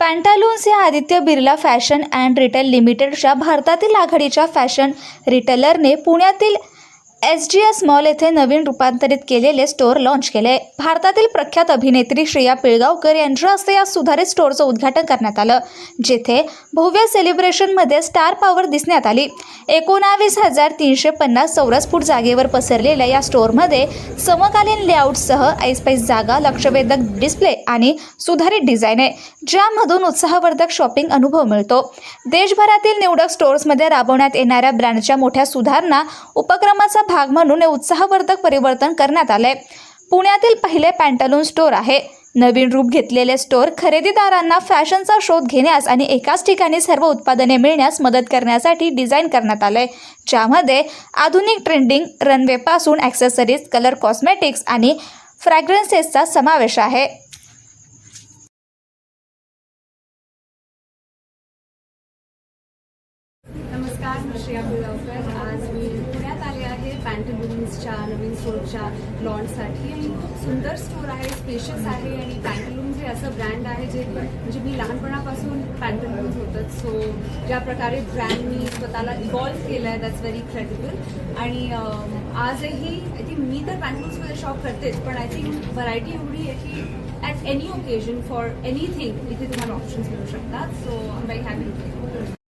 पॅन्टालून्स या Aditya Birla fashion and retail लिमिटेडच्या भारतातील आघाडीच्या फॅशन रिटेलरने पुण्यातील एस जी एस मॉल येथे नवीन रूपांतरित केलेले स्टोअर लाँच केले. भारतातील प्रख्यात अभिनेत्री श्रेया पिळगावकर यांच्या हस्ते या सुधारित स्टोअरचं उद्घाटन करण्यात आलं जेथे भव्य सेलिब्रेशनमध्ये स्टार पॉवर दिसण्यात आली. एकोणावीस हजार तीनशे पन्नास चौरस फूट जागेवर पसरलेल्या या स्टोअरमध्ये समकालीन लेआउटसह ऐसपैस जागा लक्षवेधक डिस्प्ले आणि सुधारित डिझाईन आहे ज्यामधून उत्साहवर्धक शॉपिंग अनुभव मिळतो. देशभरातील निवडक स्टोअर्समध्ये राबवण्यात येणाऱ्या ब्रँडच्या मोठ्या सुधारणा उपक्रमाचा भाग म्हणून हे उत्साहवर्धक परिवर्तन करण्यात आलंय. पुण्यातील पहिले पॅन्टालून स्टोअर आहे. नवीन रूप घेतलेले स्टोअर खरेदीदारांना फॅशनचा शोध घेण्यास आणि एकाच ठिकाणी सर्व उत्पादने मिळण्यास मदत करण्यासाठी डिझाईन करण्यात आलंय. ज्यामध्ये आधुनिक ट्रेंडिंग रनवेपासून ॲक्सेसरीज कलर कॉस्मेटिक्स आणि फ्रॅग्रन्सेसचा समावेश आहे. नमस्कार मी श्रेया आज मी पुण्यात आले आहे. पॅन्टलून्सच्या नवीन सोलच्या लॉन्डसाठी आणि खूप सुंदर स्टोर आहे स्पेशस आहे. आणि पॅन्टलून्स हे असं ब्रँड आहे जे म्हणजे मी लहानपणापासून पॅन्टलून्स होतं सो ज्या प्रकारे ब्रँड मी स्वतःला इव्हॉल्व्ह केलं आहे दॅट्स व्हेरी क्रेडिबल आणि आजही आय थिंक मी तर पॅन्टलून्समध्ये शॉप करतेच पण आय थिंक व्हरायटी एवढी आहे की at any occasion for anything इथे तुम्हाला ऑप्शन्स मिळू शकतात. So I have happy